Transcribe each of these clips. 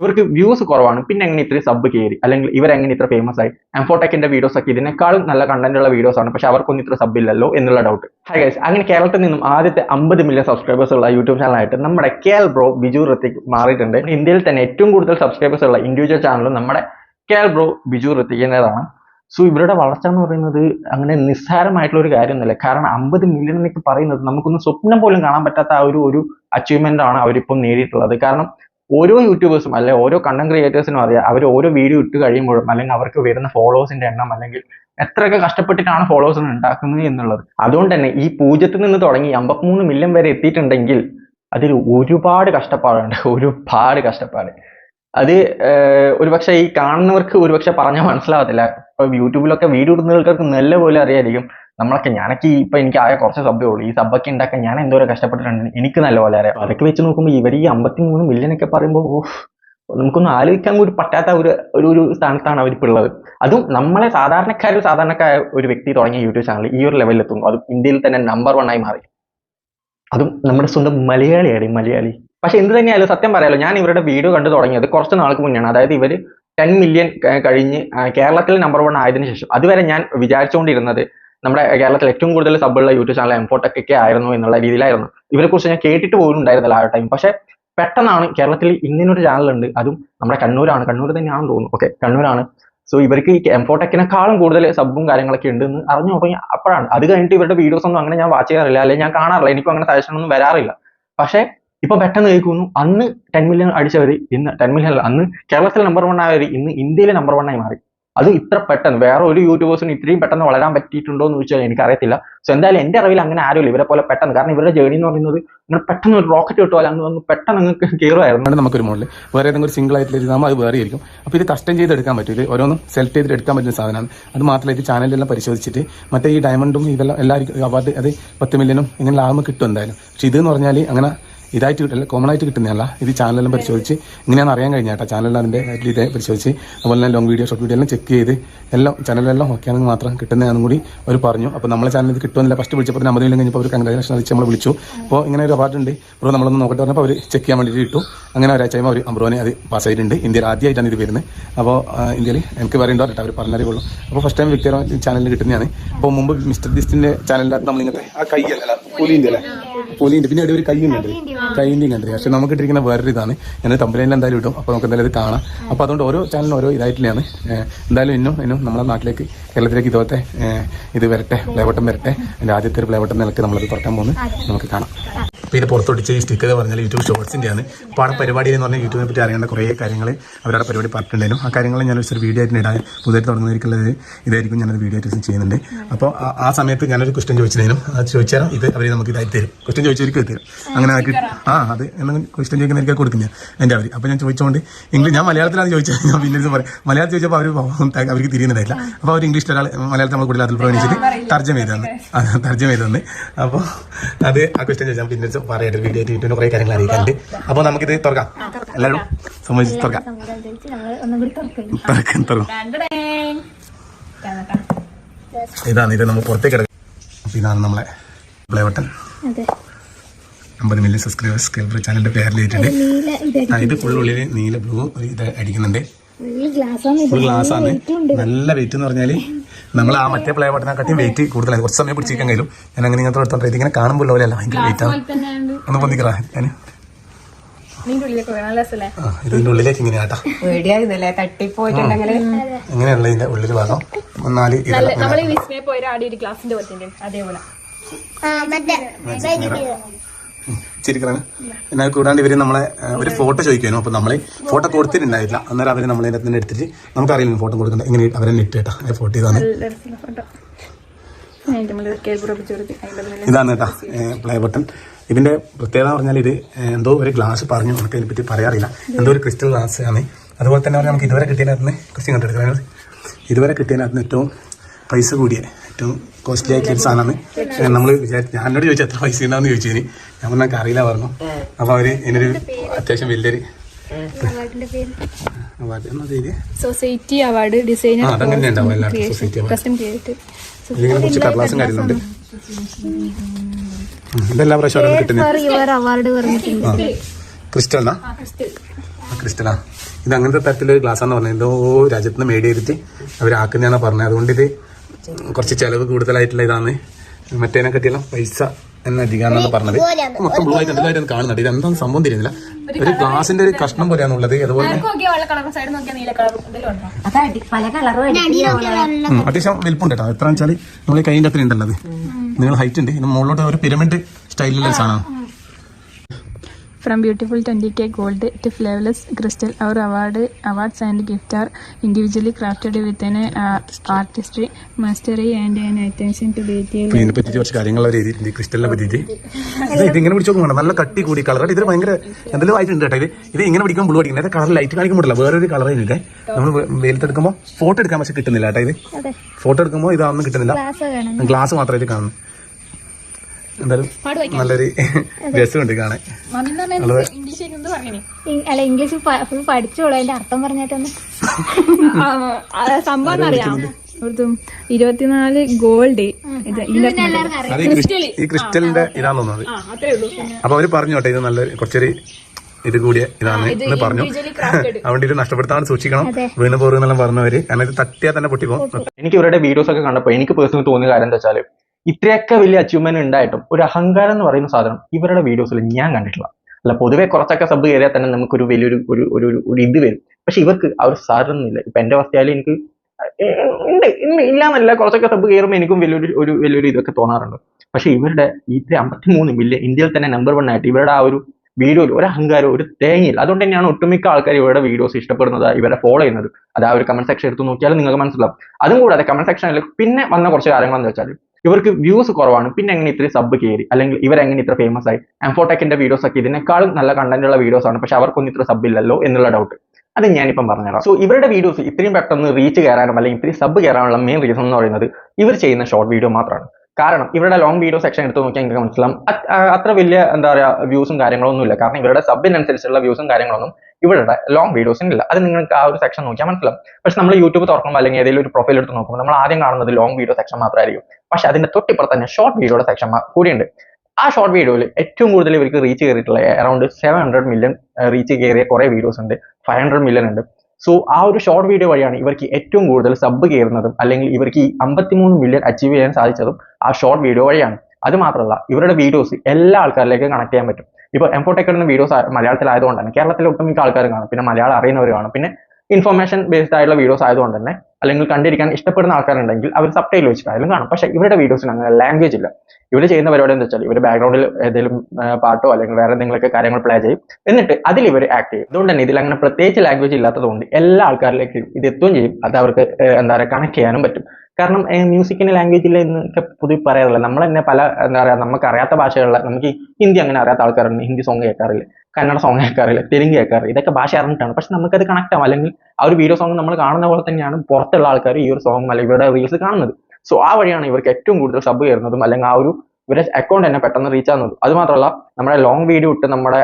ഇവർക്ക് വ്യൂസ് കുറവാണ്. പിന്നെ എങ്ങനെ ഇത്രയും സബ് കയറി? അല്ലെങ്കിൽ ഇവരെങ്ങനെ ഇത്ര ഫേമസ് ആയി? എംഫോടെക്കിന്റെ വീഡിയോസ് ഒക്കെ ഇതിനേക്കാളും നല്ല കണ്ടന്റ് ഉള്ള വീഡിയോസ് ആണ്. പക്ഷെ അവർക്കൊന്നും ഇത്ര സബ് ഇല്ലല്ലോ എന്നുള്ള ഡൗട്ട് ഹൈ ഗൈസ് അങ്ങനെ കേരളത്തിൽ നിന്നും ആദ്യത്തെ അമ്പത് മില്യൺ സബ്സ്ക്രൈബേഴ്സ് ഉള്ള യൂട്യൂബ് ചാനലായിട്ട് നമ്മുടെ കെ ബ്രോ ബിജു ഋത്തിക് മാറിയിട്ടുണ്ട്. ഇന്ത്യയിൽ തന്നെ ഏറ്റവും കൂടുതൽ സബ്സ്ക്രൈബേഴ്സ് ഉള്ള ഇൻഡിവിജ്വൽ ചാനലും നമ്മുടെ കെ ബ്രോ ബിജു ഋത്തിക്കിന്റെതാണ് സോ ഇവരുടെ വളർച്ച എന്ന് പറയുന്നത് അങ്ങനെ നിസ്സാരമായിട്ടുള്ള ഒരു കാര്യമൊന്നുമില്ല. കാരണം അമ്പത് മില്യൺ എന്നൊക്കെ പറയുന്നത് നമുക്കൊന്നും സ്വപ്നം പോലും കാണാൻ പറ്റാത്ത ആ ഒരു ഒരു അച്ചീവ്മെന്റ് ആണ് അവരിപ്പം നേടിയിട്ടുള്ളത്. കാരണം ഓരോ യൂട്യൂബേഴ്സും അല്ലെ ഓരോ കണ്ടന്റ് ക്രിയേറ്റേഴ്സിനും അറിയാം. അവർ ഓരോ വീഡിയോ ഇട്ട് കഴിയുമ്പോഴും അല്ലെങ്കിൽ അവർക്ക് വരുന്ന ഫോളോവേഴ്സിന്റെ എണ്ണം അല്ലെങ്കിൽ എത്രയൊക്കെ കഷ്ടപ്പെട്ടിട്ടാണ് ഫോളോവേഴ്സിന് ഉണ്ടാക്കുന്നത് എന്നുള്ളത്. അതുകൊണ്ട് തന്നെ ഈ പൂജ്യത്തിൽ നിന്ന് തുടങ്ങി അമ്പത്തിമൂന്ന് മില്യൺ വരെ എത്തിയിട്ടുണ്ടെങ്കിൽ അതിൽ ഒരുപാട് കഷ്ടപ്പാടുണ്ട്. ഒരുപാട് കഷ്ടപ്പാട്. അത് ഒരുപക്ഷെ ഈ കാണുന്നവർക്ക് ഒരുപക്ഷെ പറഞ്ഞാൽ മനസ്സിലാവത്തില്ല. ഇപ്പൊ യൂട്യൂബിലൊക്കെ വീഡിയോ ഇടുന്നവർക്ക് നല്ല പോലെ അറിയായിരിക്കും. നമ്മളൊക്കെ ഞാനൊക്കെ ഇപ്പൊ എനിക്ക് ആയ കുറച്ച് സബ്ബേ ഉള്ളൂ. ഈ സബ്ബൊക്കെ ഉണ്ടാക്കാൻ ഞാൻ എന്തോരം കഷ്ടപ്പെട്ടിട്ടുണ്ട്. എനിക്ക് നല്ല പോലെ അറിയാം. അതൊക്കെ വെച്ച് നോക്കുമ്പോൾ ഇവർ ഈ അമ്പത്തി മൂന്ന് മില്യൺ ഒക്കെ പറയുമ്പോൾ ഓഹ് നമുക്കൊന്നും ആലോചിക്കാൻ കൂടി പറ്റാത്ത ഒരു ഒരു ഒരു സ്ഥാനത്താണ് അവർ ഉള്ളത്. അതും നമ്മളെ സാധാരണക്കാർ സാധാരണക്കാര ഒരു വ്യക്തി തുടങ്ങിയ യൂട്യൂബ് ചാനൽ ഈ ഒരു ലെവലിൽ എത്തുന്നു അതും ഇന്ത്യയിൽ തന്നെ നമ്പർ വൺ ആയി മാറി. അതും നമ്മുടെ സ്വന്തം മലയാളിയാണ് മലയാളി. പക്ഷെ എന്ത് തന്നെയായാലും സത്യം പറയാലോ ഞാൻ ഇവരുടെ വീഡിയോ കണ്ടു തുടങ്ങിയത് കുറച്ച് നാൾക്ക് മുന്നെയാണ്. അതായത് ഇവർ ടെൻ മില്യൺ കഴിഞ്ഞ് കേരളത്തിൽ നമ്പർ വൺ ആയതിനു ശേഷം. അതുവരെ ഞാൻ വിചാരിച്ചുകൊണ്ടിരുന്നത് നമ്മുടെ കേരളത്തിൽ ഏറ്റവും കൂടുതൽ സബ്ബുള്ള യൂട്യൂബ് ചാനൽ എംഫോടെക് ഒക്കെ ആയിരുന്നു എന്നുള്ള രീതിയിലായിരുന്നു. ഇവരെ കുറിച്ച് ഞാൻ കേട്ടിട്ട് പോലും ഉണ്ടായിരുന്നില്ല ആ ടൈം പക്ഷേ പെട്ടെന്നാണ് കേരളത്തിൽ ഇങ്ങനൊരു ചാനൽ ഉണ്ട്. അതും നമ്മുടെ കണ്ണൂരാണ്. കണ്ണൂർ തന്നെയാണെന്ന് തോന്നുന്നു. ഓക്കെ കണ്ണൂരാണ്. സോ ഇവർക്ക് ഈ എംഫോടെക്കിനെക്കാളും കൂടുതൽ സബ്ബും കാര്യങ്ങളൊക്കെ ഉണ്ടെന്ന് അറിഞ്ഞു നോക്കി അപ്പോഴാണ്. അത് കഴിഞ്ഞിട്ട് ഇവരുടെ വീഡിയോസ് ഒന്നും അങ്ങനെ ഞാൻ വാച്ച് ചെയ്യാറില്ല. അല്ലെങ്കിൽ ഞാൻ കാണാറില്ല. എനിക്കും അങ്ങനെ സജഷൻ ഒന്നും വരാറില്ല. പക്ഷേ ഇപ്പൊ പെട്ടെന്ന് കേൾക്കുന്നു അന്ന് ടെൻ മില്യൺ അടിച്ചവർ ഇന്ന് ടെൻ മില്യൺ അല്ല അന്ന് കേരളത്തിൽ നമ്പർ വൺ ആയവർ ഇന്ന് ഇന്ത്യയിലെ നമ്പർ വൺ ആയി മാറി. അത് ഇത്ര പെട്ടെന്ന് വേറെ ഒരു യൂട്യൂബേഴ്സിന് ഇത്രയും പെട്ടെന്ന് വളരാൻ പറ്റിയിട്ടുണ്ടോ എന്ന് ചോദിച്ചാൽ എനിക്ക് അറിയത്തില്ല സോ എന്തായാലും എന്റെ അറിവിൽ അങ്ങനെ ആരുമില്ല ഇവരെ പോലെ പെട്ടെന്ന്. കാരണം ഇവരുടെ ജേണി എന്ന് പറയുന്നത് നിങ്ങൾ പെട്ടെന്ന് ഒരു റോക്കറ്റ് കിട്ടുമോ അങ്ങ് അങ്ങ് പെട്ടെന്ന് അങ്ങ് കയറുമായിരുന്നു. നമുക്കൊരു മോഡൽ വേറെ ഏതെങ്കിലും ഒരു സിംഗിൾ ആയിട്ടുള്ള നമ്മൾ അത് വേറെ ആയിരിക്കും. അപ്പോൾ ഇത് കസ്റ്റം ചെയ്ത് എടുക്കാൻ പറ്റും. ഇത് ഓരോന്നും സെലക്ട് ചെയ്ത് എടുക്കാൻ പറ്റുന്ന സാധനമാണ്. അത് മാത്രമല്ല ഇത് ചാനലിലെല്ലാം പരിശോധിച്ചിട്ട് മറ്റേ ഈ ഡയമണ്ടും ഇതെല്ലാം എല്ലാവർക്കും അവാർഡ് അത് പത്ത് മില്യനും ഇങ്ങനെ ലാഭം കിട്ടും എന്തായാലും. പക്ഷെ ഇതെന്ന് പറഞ്ഞാൽ അങ്ങനെ ഇതായിട്ട് കോമൺ ആയിട്ട് കിട്ടുന്നതല്ല. ഇത് ചാനലെല്ലാം പരിശോധിച്ച് ഇങ്ങനെയാണെന്ന് അറിയാൻ കഴിഞ്ഞ കേട്ടോ. ചാനലിൽ അതിന്റെ ഇത് പരിശോധിച്ച് അതുപോലെ തന്നെ ലോങ് വീഡിയോ ഷോർട്ട് വീഡിയോ എല്ലാം ചെക്ക് ചെയ്ത് എല്ലാം ചാനലെല്ലാം ഓക്കെ ആണെങ്കിൽ മാത്രം കിട്ടുന്നതാണെന്നും കൂടി അവർ പറഞ്ഞു. അപ്പോൾ നമ്മളെ ചാനൽ ഇത് കിട്ടുമെന്നില്ല. ഫസ്റ്റ് വിളിച്ചപ്പോൾ അമ്പത് മില്യൺ കഴിഞ്ഞപ്പോൾ അവർ കൺഗ്രാജുലേഷൻ അറിയിച്ച് നമ്മൾ വിളിച്ചു. അപ്പോൾ ഇങ്ങനെ ഒരു ഉണ്ട് ബ്രോ നമ്മളൊന്ന് നോക്കട്ടെ പറഞ്ഞപ്പോൾ അവർ ചെക്ക് ചെയ്യാൻ വേണ്ടിയിട്ട് ഇട്ടു. അങ്ങനെ ഒരാഴ്ച അവർ അമ്പ്രോനെ അത് പാസ് ആയിട്ടുണ്ട് ഇന്ത്യയിൽ ആദ്യമായിട്ടാണ് ഇത് വരുന്നത്. അപ്പോൾ ഇന്ത്യയിൽ എനിക്ക് പറയേണ്ടോ കേട്ടോ അവർ പറഞ്ഞറിയുള്ളൂ അപ്പോൾ ഫസ്റ്റ് ടൈം വ്യക്തിയുടെ ചാനലിൽ കിട്ടുന്നതാണ്. അപ്പോൾ മുമ്പ് മിസ്റ്റർ ദിസ്റ്റിന്റെ ചാനലിനകത്ത് നമ്മളിങ്ങനത്തെ ആ കൈ അല്ല ഇന്ത്യ അല്ലേ പുലിന്റെ പിന്നെ ഇവിടെ ഒരു കയ്യുണ്ട് കൈന്റെയും കണ്ടത് പക്ഷെ നമുക്ക് ഇട്ടിരിക്കുന്ന വേറൊരു ഇതാണ്. ഞാൻ തമ്പലയിൽ എന്തായാലും ഇടും. അപ്പോൾ നമുക്ക് എന്തായാലും ഇത് കാണാം. അപ്പോൾ അതുകൊണ്ട് ഓരോ ചാനലിനും ഓരോ ഇതായിട്ടില്ലാണ് എന്തായാലും ഇന്നും ഇന്നും നമ്മുടെ നാട്ടിലേക്ക് കേരളത്തിലേക്ക് ഇതുപോലത്തെ ഇത് വരട്ടെ പ്ലേവട്ടം വരട്ടെ. എന്റെ ആദ്യത്തെ ഒരു പ്ലേവട്ടം നിലയ്ക്ക് നമ്മളത് തുറക്കാൻ പോകുന്നു. നമുക്ക് കാണാം. അപ്പോൾ ഇത് പുറത്തൊടിച്ച് ഈ സ്റ്റിക്കർ പറഞ്ഞാൽ യൂട്യൂബ് ഷോർട്സിന്റെയാണ് അപ്പോൾ ആ പരിപാടി എന്ന് പറഞ്ഞാൽ യൂട്യൂബിനെ പറ്റി അറിയേണ്ട കുറേ കാര്യങ്ങൾ അവരുടെ പരിപാടി പറഞ്ഞിട്ടുണ്ടായിരുന്നു. ആ കാര്യങ്ങൾ ഞാനൊരു ഒരു വീഡിയോ ആയിട്ട് ഇടാൻ പുതിയതായിട്ട് തുടങ്ങുന്നതിലേക്കുള്ളത് ഇതായിരിക്കും ഞാനൊരു വീഡിയോ ആയിട്ട് ചെയ്യുന്നുണ്ട്. അപ്പോൾ ആ- സമയത്ത് ഞാനൊരു ക്വസ്റ്റ്യൻ ചോദിച്ചതിനും അത് ചോദിച്ചാൽ ഇത് അവർ നമുക്ക് ഇതായി തരും. ക്വസ്റ്റ്യൻ ചോദിച്ചവർക്ക് തരും. അങ്ങനെ ആക്കി ആ അത് എന്തെങ്കിലും ക്വസ്റ്റ്യൻ ചോദിക്കുന്നവർക്ക് കൊടുക്കുന്നത് എന്റെ അവർ അപ്പോൾ ഞാൻ ചോദിച്ചുകൊണ്ട് ഇംഗ്ലീഷ് ഞാൻ മലയാളത്തിലാണ് ചോദിച്ചത്. ഞാൻ പിന്നെ പറയും. മലയാളത്തിൽ ചോദിച്ചപ്പോൾ അവർ അവർക്ക് തിരിയുന്നുണ്ടായില്ല. അപ്പോൾ അവർ ഇംഗ്ലീഷ് ഒരാൾ മലയാളത്തിൽ നമ്മൾ കൂടുതൽ അതിൽ പ്രവേശിച്ചിട്ട് തർജം ചെയ്തതാണ് തർജം ചെയ്ത് തന്നെ അപ്പോൾ അത് ആ ക്വസ്റ്റ്യൻ ചോദിച്ചാൽ പിന്നെ പറയട്ടെ വീഡിയോ ആയിട്ട് കുറെ കാര്യങ്ങൾ അറിയിക്കാറുണ്ട് അപ്പോൾ നമുക്കിത് തുറക്കാം. എല്ലാവരും സമ്മതിച്ച് തുറക്കാം. തുറക്കാം. തുറക്കാം ഇതാണ് ഇത് നമ്മൾ പുറത്തേക്ക് എടുക്കാം. അപ്പോൾ ഇതാണ് നമ്മളെ പ്ലേ ബട്ടൺ അമ്പത് മില്യൺ സബ്സ്ക്രൈബേഴ്സ് ചാനലിന്റെ പേരിൽ ചെയ്തിട്ടുണ്ട് ഇത് ഫുള്ളുള്ളിൽ ഇത് ഫുൾ ഉള്ളിൽ നീല ബ്ലൂ ഇത് അടിക്കുന്നുണ്ട്. ഫുൾ ഗ്ലാസ് ആണ്. നല്ല വെയിറ്റ് എന്ന് പറഞ്ഞാൽ നമ്മൾ ആ മറ്റേ പ്ലേ ബട്ടനെക്കാട്ടിയും വെയിറ്റ് കൂടുതലാണ് കുറച്ച് സമയം പിടിച്ചിരിക്കാൻ കഴിയും ഞാൻ അങ്ങനെ ഇങ്ങനത്തെ എടുത്തോണ്ട് ഇതിങ്ങനെ കാണുമ്പോൾ ഉള്ള പോലെയല്ല ഭയങ്കര വെയിറ്റ് ആണ്. ഒന്ന് പൊന്തിക്കറാ ഞാൻ ഇതിന്റെ ഉള്ളിലേക്ക് ഇങ്ങനെ ആട്ടാ. ഇങ്ങനെയുള്ള ഇതിന്റെ ഉള്ളിൽ ഭാഗം. നാല് ഇതെല്ലാം നമ്മൾ ഈ വിസ്മയ പോയ ആടി ഒരു ഗ്ലാസിന്റെ പറ്റിണ്ട് അതേപോലെ. ചിരിക്കണം? എന്നാൽ കൂടാണ്ട് ഇവർ നമ്മളെ ഒരു ഫോട്ടോ ചോദിക്കുമായിരുന്നു അപ്പൊ നമ്മളെ ഫോട്ടോ കൊടുത്തിട്ടുണ്ടായില്ല അന്നേരം അവർ നമ്മളെ തന്നെ എടുത്തിട്ട് നമുക്ക് അറിയില്ല ഫോട്ടോ കൊടുക്കണ്ട. ഇങ്ങനെ അവരെ ഇട്ട് കേട്ടാ. ഫോട്ടോ ഇതാണ്. ഇതാണ് കേട്ടാ പ്ലേ ബട്ടൺ ഇതിന്റെ പ്രത്യേകത പറഞ്ഞാൽ ഇത് എന്തോ ഒരു ഗ്ലാസ് പറഞ്ഞു. നമുക്ക് അതിനെപ്പറ്റി പറയാറില്ല. എന്തോ ഒരു ക്രിസ്റ്റൽ ഗ്ലാസ് ആണ്. അതുപോലെ തന്നെ നമുക്ക് ഇതുവരെ കിട്ടിയതിനകത്ത് നിന്ന് ക്വസ്റ്റ്യൻ കണ്ടെടുക്കുന്നത് ഇതുവരെ കിട്ടിയതിനകത്ത് ഏറ്റവും പൈസ കൂടിയ ഏറ്റവും കോസ്റ്റ്ലി ആയിട്ടുള്ള ഒരു സാധനമാണ്. നമ്മൾ എന്നോട് ചോദിച്ചു എത്ര പൈസ ഉണ്ടാന്ന് ചോദിച്ചു ഞാൻ പറഞ്ഞാൽ അറിയില്ല പറഞ്ഞു. അപ്പോൾ അവർ ഇതിനൊരു അത്യാവശ്യം വലിയൊരു സൊസൈറ്റി അവാർഡ് ഡിസൈനർ കുറച്ച് കടലാസും കാര്യങ്ങളുണ്ട്. ഇതെല്ലാ പ്രാവശ്യം കിട്ടുന്നത് അവാർഡ് ക്രിസ്റ്റലാ ഇത് അങ്ങനത്തെ തരത്തിലൊരു ഗ്ലാസ് ആണെന്ന് പറഞ്ഞത്. എന്തോ രാജ്യത്ത് നിന്ന് മേടിയിരുത്തി അവരാക്കുന്നതാണ് പറഞ്ഞത്. അതുകൊണ്ട് ഇത് കുറച്ച് ചെലവ് കൂടുതലായിട്ടുള്ള ഇതാണ്. മറ്റേനെ കട്ടിയെല്ലാം പൈസ എന്ന അധികമാണെന്നാണ് പറഞ്ഞത്. മൊത്തം ബ്ലൂ ആയിട്ട് എന്തായാലും കാണുന്നുണ്ട്. ഇത് എന്താണ് സംഭവം തിരിയുന്നില്ല. ഒരു ഗ്ലാസിന്റെ ഒരു കഷ്ണം പോലെയാണുള്ളത് അതുപോലെ നോക്കിയാൽ വെള്ള കളറും സൈഡ് നോക്കിയാൽ നീല കളറും എന്തെങ്കിലും ഉണ്ടോ? അടി- പല കളറും അടിപൊളിയാണ് ഉം, അത്യാവശ്യം വലിപ്പുണ്ട് കേട്ടോ. എത്ര വെച്ചാൽ നമ്മൾ കൈന്റെ അത്ര ഉണ്ടല്ലത് നിങ്ങൾ ഹൈറ്റ് ഉണ്ട്. ഇത് മുകളിലോട്ട് ഒരു പിരമിഡ് സ്റ്റൈലിലുള്ള സാധനമാണ്. From beautiful 20k gold to flavorless crystal, crystal our award awards and gift are individually crafted with an artistry, mastery and an attention to ഇതിനെ പറ്റിയിട്ട് കുറച്ച് കാര്യങ്ങളെ എഴുതിയിട്ടുണ്ട് ക്രിസ്റ്റലിനെ പറ്റിയിട്ട് ഇതിങ്ങനെ പിടിച്ചു നോക്കുമ്പോൾ നല്ല കട്ടി കൂടി കളർ ഇത് ഭയങ്കര എന്തെങ്കിലും ആയിട്ടുണ്ട് കേട്ടോ ഇത്. ഇത് ഇങ്ങനെ പിടിക്കുമ്പോൾ ബ്ലൂ അടിക്കുന്നത് കളർ ലൈറ്റ് കാണിക്കുമ്പോഴല്ല വേറൊരു കളർ ഇല്ലേ നമ്മൾ വെയിലത്തെടുക്കുമ്പോൾ ഫോട്ടോ എടുക്കാൻ പക്ഷെ കിട്ടുന്നില്ല കേട്ടോ ഇത്. ഫോട്ടോ എടുക്കുമ്പോൾ ഇതൊന്നും കിട്ടുന്നില്ല. ഗ്ലാസ് മാത്രമായിട്ട് കാണുന്നു. എന്തായാലും നല്ലൊരു രസമുണ്ട് കാണാൻ. അല്ല ഇംഗ്ലീഷ് ഫുൾ പഠിച്ചോളൂ അതിന്റെ അർത്ഥം പറഞ്ഞിട്ടൊന്ന് സംഭവം അറിയാം. ഇരുപത്തിനാല് ഗോൾഡ് ഈ ക്രിസ്റ്റലിന്റെ ഇതാന്ന് തോന്നുന്നത് അപ്പൊ അവർ പറഞ്ഞു കേട്ടോ ഇത് നല്ല കുറച്ചൊരു ഇത് കൂടിയ ഇതാണ് എന്ന് പറഞ്ഞു. അതുകൊണ്ട് ഇത് നഷ്ടപ്പെടുത്താൻ സൂക്ഷിക്കണം. വീണ് പോകുന്നെല്ലാം പറഞ്ഞവര്. കാരണം ഇത് തട്ടിയാൽ തന്നെ പൊട്ടിപ്പോകും. എനിക്ക് ഇവരുടെ വീഡിയോസ് ഒക്കെ കണ്ടപ്പോൾ എനിക്ക് പേഴ്സണൽ തോന്നിയ കാര്യം എന്താ വെച്ചാൽ ഇത്രയൊക്കെ വലിയ അച്ചീവ്മെന്റ് ഉണ്ടായിട്ടും ഒരു അഹങ്കാരം എന്ന് പറയുന്ന സാധനം ഇവരുടെ വീഡിയോസിൽ ഞാൻ കണ്ടിട്ടില്ല. അല്ല പൊതുവെ കുറച്ചൊക്കെ സബ് കയറിയാൽ തന്നെ നമുക്ക് ഒരു വലിയൊരു ഒരു ഒരു ഒരു- ഇത് വരും. പക്ഷെ ഇവർക്ക് ആ ഒരു സാധനമൊന്നുമില്ല ഇപ്പൊ എന്റെ അവസ്ഥയാലും എനിക്ക് ഉണ്ട് ഇല്ല എന്നല്ല കുറച്ചൊക്കെ സബ് കയറുമ്പോൾ എനിക്കും വലിയൊരു ഒരു വലിയൊരു ഇതൊക്കെ തോന്നാറുണ്ട്. പക്ഷെ ഇവരുടെ ഈ അമ്പത്തിമൂന്ന് മില്യൺ ഇന്ത്യയിൽ തന്നെ നമ്പർ വൺ ആയിട്ട് ഇവരുടെ ആ ഒരു വീഡിയോയിൽ ഒരു അഹങ്കാരം ഒരു തേങ്ങയിൽ അതുകൊണ്ട് തന്നെയാണ് ഒട്ടുമിക്ക ആൾക്കാർ ഇവരുടെ വീഡിയോസ് ഇഷ്ടപ്പെടുന്നത് ഇവരെ ഫോളോ ചെയ്യുന്നത്. അത് ആ ഒരു കമന്റ് സെക്ഷൻ എടുത്ത് നോക്കിയാൽ നിങ്ങൾക്ക് മനസ്സിലാവും. അതും കൂടാതെ കമന്റ് സെക്ഷനിൽ പിന്നെ വന്ന കുറച്ച് കാര്യങ്ങൾ എന്ന് വെച്ചാൽ ഇവർക്ക് വ്യൂസ് കുറവാണ്. പിന്നെ എങ്ങനെ ഇത്രയും സബ് കയറി? അല്ലെങ്കിൽ ഇവരെങ്ങനെ ഇത്ര ഫേമസ് ആയി? എംഫോടെക്കിന്റെ വീഡിയോസ് ഒക്കെ ഇതിനേക്കാളും നല്ല കണ്ടന്റ് ഉള്ള വീഡിയോസ് ആണ്. പക്ഷെ അവർക്കൊന്നും ഇത്ര സബ് ഇല്ലല്ലോ എന്നുള്ള ഡൗട്ട് അത് ഞാനിപ്പം പറഞ്ഞുതരാം. സോ ഇവരുടെ വീഡിയോസ് ഇത്രയും പെട്ടെന്ന് റീച്ച് കയറാനും അല്ലെങ്കിൽ ഇത്രയും സബ് കയറാനുള്ള മെയിൻ റീസൺ എന്ന് പറയുന്നത് ഇവർ ചെയ്യുന്ന ഷോർട്ട് വീഡിയോ മാത്രമാണ്. കാരണം ഇവരുടെ ലോങ് വീഡിയോ സെക്ഷൻ എടുത്ത് നോക്കിയാൽ നിങ്ങൾക്ക് മനസ്സിലാവും. അത്ര വലിയ എന്താ പറയുക വ്യൂസും കാര്യങ്ങളൊന്നും ഇല്ല കാരണം ഇവരുടെ സബിനനുസരിച്ചുള്ള വ്യൂസും കാര്യങ്ങളൊന്നും ഇവരുടെ ലോങ് വീഡിയോസിന് ഇല്ല അത് നിങ്ങൾക്ക് ആ ഒരു സെക്ഷൻ നോക്കിയാൽ മനസ്സിലാവും. പക്ഷെ നമ്മൾ യൂട്യൂബ് തുറക്കുമ്പോൾ അല്ലെങ്കിൽ ഏതെങ്കിലും ഒരു പ്രൊഫൈൽ എടുത്ത് നോക്കുമ്പോൾ നമ്മൾ ആദ്യം കാണുന്നത് ലോങ് വീഡിയോ സെക്ഷൻ മാത്രമായിരിക്കും. പക്ഷെ അതിന്റെ തൊട്ടിപ്പുറത്ത് തന്നെ ഷോർട്ട് വീഡിയോയുടെ സെക്ഷൻ കൂടിയുണ്ട്. ആ ഷോർട്ട് വീഡിയോയിൽ ഏറ്റവും കൂടുതൽ ഇവർക്ക് reach കയറിയിട്ടുള്ള around seven hundred million reach കയറിയ കുറെ വീഡിയോസ് ഉണ്ട്. ഫൈവ് ഹൺഡ്രഡ് മില്യൺ ഉണ്ട്. സോ ആ ഒരു ഷോർട്ട് വീഡിയോ വഴിയാണ് ഇവർക്ക് ഏറ്റവും കൂടുതൽ സബ് കയറുന്നതും അല്ലെങ്കിൽ ഇവർക്ക് ഈ അമ്പത്തിമൂന്ന് മില്യൺ അച്ചീവ് ചെയ്യാൻ സാധിച്ചതും ആ ഷോർട്ട് വീഡിയോ വഴിയാണ്. അത് മാത്രമല്ല ഇവരുടെ വീഡിയോസ് എല്ലാ ആൾക്കാരിലേക്കും കണക്ട് ചെയ്യാൻ പറ്റും. ഇപ്പോൾ എംഫോടെക് ഇടുന്ന വീഡിയോസ് മലയാളത്തിലായതുകൊണ്ട് തന്നെ കേരളത്തിലെ ഒട്ടുമിക്ക ആൾക്കാർ കാണും. പിന്നെ മലയാളം അറിയുന്നവർ കാണും. പിന്നെ ഇൻഫർമേഷൻ ബേസ്ഡ് ആയിട്ടുള്ള വീഡിയോസ് ആയതുകൊണ്ട് തന്നെ അല്ലെങ്കിൽ കണ്ടിരിക്കാൻ ഇഷ്ടപ്പെടുന്ന ആൾക്കാരുണ്ടെങ്കിൽ അവർ സബ് ടൈൽ വെച്ചിട്ടായാലും കാണും. പക്ഷേ ഇവരുടെ വീഡിയോസിന് അങ്ങനെ ലാംഗ്വേജ് ഇല്ല. ഇവർ ചെയ്യുന്ന പരിപാടി എന്താ വെച്ചാൽ ഇവർ ബാക്ക്ഗ്രൗണ്ടിൽ ഏതെങ്കിലും പാട്ടോ അല്ലെങ്കിൽ വേറെ എന്തെങ്കിലുമൊക്കെ കാര്യങ്ങൾ പ്ലേ ചെയ്യും. എന്നിട്ട് അതിൽ ഇവർ ആക്ട് ചെയ്യും. അതുകൊണ്ട് തന്നെ ഇതിൽ അങ്ങനെ പ്രത്യേകിച്ച് ലാംഗ്വേജ് ഇല്ലാത്തതുകൊണ്ട് എല്ലാ ആൾക്കാരിലേക്കും ഇത് എത്തുകയും ചെയ്യും. അത് അവർക്ക് എന്താ പറയുക കണക്ട് ചെയ്യാനും പറ്റും. കാരണം മ്യൂസിക്കിന്റെ ലാംഗ്വേജിൽ ഇന്ന് പൊതുവെ പറയാറില്ല. നമ്മൾ തന്നെ പല എന്താ പറയുക നമുക്ക് അറിയാത്ത ഭാഷകളിൽ നമുക്ക് ഹിന്ദി അങ്ങനെ അറിയാത്ത ആൾക്കാരുണ്ട്. ഹിന്ദി സോങ് കേൾക്കാറില്ല. കന്നഡ സോങ് കേൾക്കാറില്ല. തെലുങ്ക് കേൾക്കാറില്ല. ഇതൊക്കെ ഭാഷ അറിഞ്ഞിട്ടാണ്. പക്ഷെ നമുക്കത് കണക്ട് ആവും. അല്ലെങ്കിൽ ആ ഒരു വീഡിയോ സോങ് നമ്മൾ കാണുന്ന പോലെ തന്നെയാണ് പുറത്തുള്ള ആൾക്കാർ ഈ ഒരു സോങ് അല്ലെങ്കിൽ ഇവരുടെ റീൽസ് കാണുന്നത്. സോ ആ വഴിയാണ് ഇവർക്ക് ഏറ്റവും കൂടുതൽ സബ് കയറുന്നതും അല്ലെങ്കിൽ ആ ഒരു ഇവരെ അക്കൗണ്ട് തന്നെ പെട്ടെന്ന് റീച്ച് ആകുന്നത് അതുമാത്രമല്ല നമ്മുടെ ലോങ് വീഡിയോ ഇട്ട് നമ്മുടെ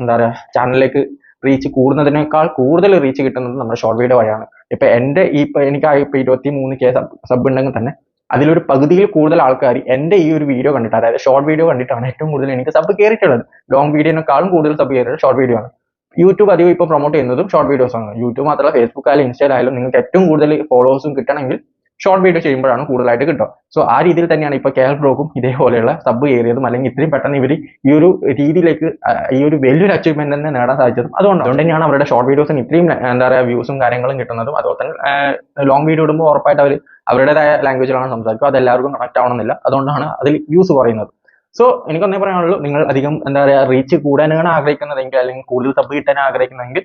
എന്താ പറയുക ചാനലിലേക്ക് റീച്ച് കൂടുന്നതിനേക്കാൾ കൂടുതൽ റീച്ച് കിട്ടുന്നത് നമ്മുടെ ഷോർട്ട് വീഡിയോ വഴിയാണ്. ഇപ്പൊ എന്റെ ഈ എനിക്ക് ഇപ്പൊ ഇരുപത്തി മൂന്ന് കെ സബ് ഉണ്ടെങ്കിൽ തന്നെ അതിലൊരു പകുതിയിൽ കൂടുതൽ ആൾക്കാർ എന്റെ ഈ ഒരു വീഡിയോ കണ്ടിട്ട് അതായത് ഷോർട്ട് വീഡിയോ കണ്ടിട്ടാണ് ഏറ്റവും കൂടുതൽ എനിക്ക് സബ് കയറിയിട്ടുള്ളത് ലോങ് വീഡിയോനേക്കാളും കൂടുതൽ സബ് കയറിയത് ഷോർട്ട് വീഡിയോ ആണ്. യൂട്യൂബ് അധികം ഇപ്പോൾ പ്രൊമോട്ട് ചെയ്യുന്നതും ഷോർട്ട് വീഡിയോസ് ആണ്. യൂട്യൂബ് മാത്രമല്ല ഫേസ്ബുക്ക് ആയാലും ഇൻസ്റ്റയിൽ ആയാലും നിങ്ങൾക്ക് ഏറ്റവും കൂടുതൽ ഫോളോവേഴ്സും കിട്ടണമെങ്കിൽ ഷോർട്ട് വീഡിയോ ചെയ്യുമ്പോഴാണ് കൂടുതലായിട്ട് കിട്ടുക. സോ ആ രീതിയിൽ തന്നെയാണ് ഇപ്പോൾ കെയർ ബ്ലോക്കും ഇതേപോലെയുള്ള സബ് കയറിയതും അല്ലെങ്കിൽ ഇത്രയും പെട്ടെന്ന് ഇവർ ഈ ഒരു രീതിയിലേക്ക് ഈ ഒരു വലിയൊരു അച്ചീവ്മെന്റ് തന്നെ നേടാൻ സാധിച്ചതും അതുകൊണ്ട് അതുകൊണ്ട് തന്നെയാണ് അവരുടെ ഷോർട്ട് വീഡിയോസിന് ഇത്രയും എന്താ പറയുക വ്യൂസും കാര്യങ്ങളും കിട്ടുന്നതും. അതുപോലെ തന്നെ ലോങ് വീഡിയോ ഇടുമ്പോൾ ഉറപ്പായിട്ട് അവർ അവരുടേതായ ലാംഗ്വേജിലാണ് സംസാരിക്കുക. അത് എല്ലാവർക്കും കണക്ട് ആവണമെന്നില്ല. അതുകൊണ്ടാണ് അതിൽ വ്യൂസ് കുറയുന്നത് സോ എനിക്കൊന്നേ പറയാനുള്ളൂ. നിങ്ങൾ അധികം എന്താ പറയുക റീച്ച് കൂടാനാണ് ആഗ്രഹിക്കുന്നതെങ്കിൽ അല്ലെങ്കിൽ കൂടുതൽ സബ് കിട്ടാൻ ആഗ്രഹിക്കുന്നതെങ്കിൽ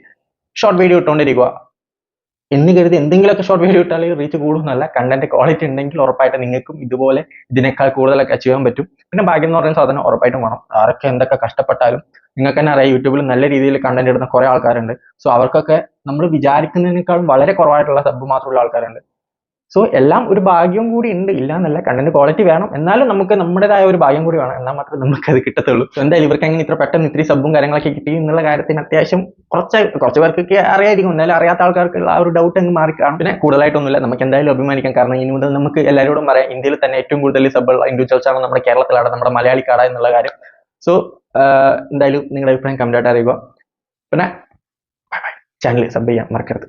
ഷോർട്ട് വീഡിയോ ഇട്ടുകൊണ്ടിരിക്കുക. എന്ന് കരുതി എന്തെങ്കിലുമൊക്കെ ഷോർട്ട് വീഡിയോ ഇട്ടാൽ റീച്ച് കൂടുന്നല്ല കണ്ടന്റ് ക്വാളിറ്റി ഉണ്ടെങ്കിൽ ഉറപ്പായിട്ട് നിങ്ങൾക്കും ഇതുപോലെ ഇതിനേക്കാൾ കൂടുതലൊക്കെ അച്ചീവ് ചെയ്യാൻ പറ്റും. പിന്നെ ഭാഗ്യം എന്ന് പറയുന്ന സാധനം ഉറപ്പായിട്ടും വേണം. ആരൊക്കെ എന്തൊക്കെ കഷ്ടപ്പെട്ടാലും നിങ്ങൾക്ക് തന്നെ അറിയാം യൂട്യൂബിൽ നല്ല രീതിയിൽ കണ്ടന്റ് ഇടുന്ന കുറെ ആൾക്കാരുണ്ട്. സോ അവർക്കൊക്കെ നമ്മൾ വിചാരിക്കുന്നതിനേക്കാളും വളരെ കുറവായിട്ടുള്ള സബ് മാത്രമുള്ള ആൾക്കാരുണ്ട്. സോ എല്ലാം ഒരു ഭാഗ്യം കൂടി ഉണ്ട്. ഇല്ല എന്നല്ല കണ്ടന്റ് ക്വാളിറ്റി വേണം. എന്നാലും നമുക്ക് നമ്മുടേതായ ഒരു ഭാഗ്യം കൂടി വേണം. എന്നാൽ മാത്രമേ നമുക്ക് അത് കിട്ടത്തുള്ളൂ. സോ എന്തായാലും ഇവർക്ക് അങ്ങനെ ഇത്ര പെട്ടെന്ന് ഇത്തിരി സബും കാര്യങ്ങളൊക്കെ കിട്ടി എന്നുള്ള കാര്യത്തിന് അത്യാവശ്യം കുറച്ച് കുറച്ച് പേർക്കൊക്കെ അറിയായിരിക്കും. എന്നാലും അറിയാത്ത ആൾക്കാർക്ക് ആ ഒരു ഡൗട്ട് അങ്ങ് മാറി കാണും. പിന്നെ കൂടുതലായിട്ടൊന്നുമില്ല. നമുക്ക് എന്തായാലും അഭിമാനിക്കാം. കാരണം ഇനി മുതൽ നമുക്ക് എല്ലാവരോടും പറയാം ഇന്ത്യയിൽ തന്നെ ഏറ്റവും കൂടുതൽ സബുള്ള ഇൻഡിവിജ്വൽസ് ആണ് നമ്മുടെ കേരളത്തിലാണ് നമ്മുടെ മലയാളിക്കാട എന്നുള്ള കാര്യം. സോ എന്തായാലും നിങ്ങളുടെ അഭിപ്രായം കമന്റ് ആയിട്ട് അറിയുക. പിന്നെ ചാനൽ സബ് ചെയ്യാൻ മറക്കരുത്.